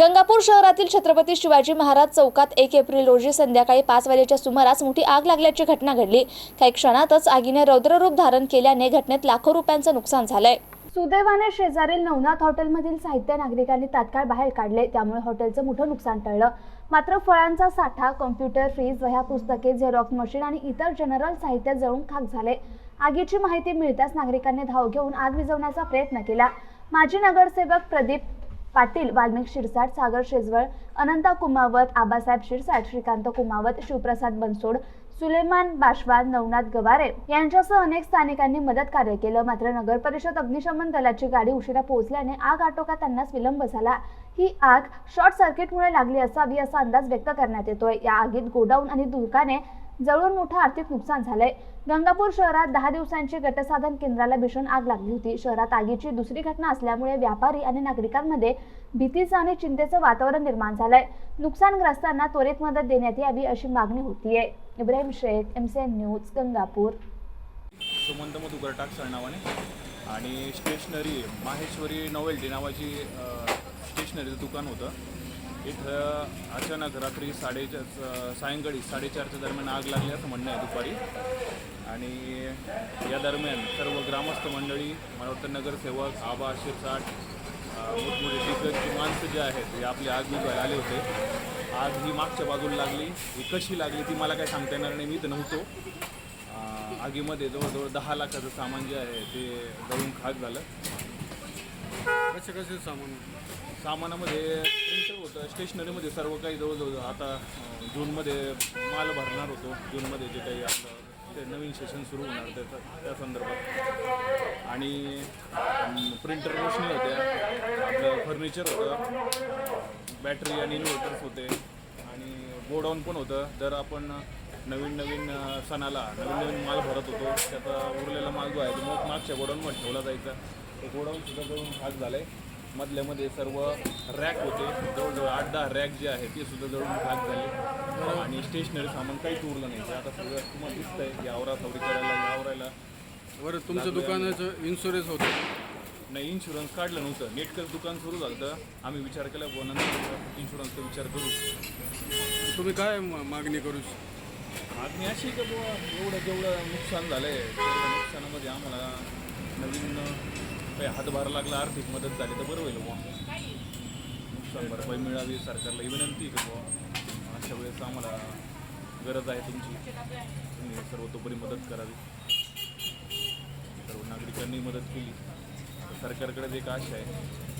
गंगापूर शहरातील छत्रपती शिवाजी महाराज चौकात एक एप्रिल रोजी संध्याकाळी पाच वाजेच्या सुमारास मोठी आग लागल्याची घटना घडली. काही क्षणातच आगीने रौद्ररूप धारण केल्याने घटनेत लाखो रुपयांचं नुकसान झालंय. सुदैवाने शेजारील नवनाथ हॉटेलमधील साहित्य नागरिकांनी तात्काळ बाहेर काढले त्यामुळे हॉटेलचं मोठं नुकसान टळलं. मात्र फळांचा साठा कॉम्प्युटर फ्रीज वह्या पुस्तके झेरॉक्स मशीन आणि इतर जनरल साहित्य जळून खाक झाले. आगीची माहिती मिळताच नागरिकांनी धाव घेऊन आग विझवण्याचा प्रयत्न केला. माजी नगरसेवक प्रदीप पाटील वाल्मिक शिरसाट सागर शेजवळ अनंता कुमावत आबासाहेब शिरसाट श्रीकांत कुमावत शिवप्रसाद बनसोड सुलेमान बाशवान नवनाथ गवारे यांच्यासह अनेक स्थानिकांनी मदत कार्य केलं. मात्र नगर परिषद अग्निशमन दलाची गाडी उशिरा पोहोचल्याने आग आटोक्यात त्यांनाच विलंब झाला. ही आग शॉर्ट सर्किटमुळे लागली असावी असा अंदाज व्यक्त करण्यात येतोय. या आगीत गोडाऊन आणि दुकाने जळून मोठं आर्थिक नुकसान झालंय. गंगापूर शहरात दहा दिवसांची गटसाधन केंद्राला भीषण आग लागली होती. शहरात आगीची दुसरी घटना असल्यामुळे व्यापारी आणि नागरिकांमध्ये भीतीचं आणि चिंतेचं वातावरण निर्माण झालंय. नुकसानग्रस्तांना त्वरित मदत देण्यात यावी अशी मागणी होतीये. Ibrahim Shaikh M C N news Gangapur. Sumant आणि स्टेशनरी माहेश्वरी नॉवेल्टी नावाची स्टेशनरीचं दुकान होतं. इथं अचानक रात्री साडेचार अ, सायंकाळी साडेचारच्या दरम्यान आग लागली असं म्हणणं आहे दुपारी. आणि या दरम्यान सर्व ग्रामस्थ मंडळी मला वाटतं नगरसेवक आबा शिरसाट मोठमोठे दिग्गज माणसं जे आहेत हे आपली आग आले होते. आग ही मागच्या बाजूला लागली. ही कशी लागली ती मला काय सांगता येणार नाही. मी तर नव्हतो. आगीमध्ये जवळजवळ दहा लाखाचं सामान जे आहे ते जळून खाक झालं. कसे कसे सामान? सामानामध्ये प्रिंटर होतं. स्टेशनरीमध्ये सर्व काही जवळजवळ आता जूनमध्ये माल भरणार होतो. जूनमध्ये जे काही आपलं ते नवीन सेशन सुरू होणार त्याचा त्या संदर्भात. आणि प्रिंटर रोशनी होत्या. आपलं फर्निचर होतं. बॅटरी आणि इन्व्हर्टर्स होते. आणि गोडाऊन पण होतं. जर आपण नवीन नवीन सणाला नवीन नवीन माल भरत होतो त्याचा उरलेला माल जो आहे तो मग मागच्या गोडाऊनमध्ये ठेवला जायचा. तो गोडाऊन सुद्धा करून भाग झाला आहे मधल्यामध्ये सर्व रॅक होते. जवळजवळ आठ दहा रॅक जे आहे ते सुद्धा जळून भाग झाले. आणि स्टेशनरी सामान काहीच उरलं नाही. ते आता सगळं तुम्हाला दिसतंय की आवरा सावरी करायला आवरायला. बरं तुमचं दुकानाचं इन्शुरन्स होतं. नाही इन्शुरन्स काढलं नव्हतं. नेटकं दुकान सुरू झालं होतं. आम्ही विचार केला बुवा नंतर इन्शुरन्सचा विचार करू. तुम्ही काय मागणी करू? मागणी अशी की बुवा एवढं जेवढं नुकसान झालं आहे नुकसानामध्ये आम्हाला नवीन काही हातभार लागला आर्थिक मदत झाली तर बरं होईल बुवा. नुकसान भरपाई मिळावी सरकारला ही विनंती आहे बुवा अशा वेळेस आम्हाला गरज आहे तुमची. तुम्ही सर्वतोपरी मदत करावी. सर्व नागरिकांनी मदत केली. आता सरकारकडे एक आशा आहे.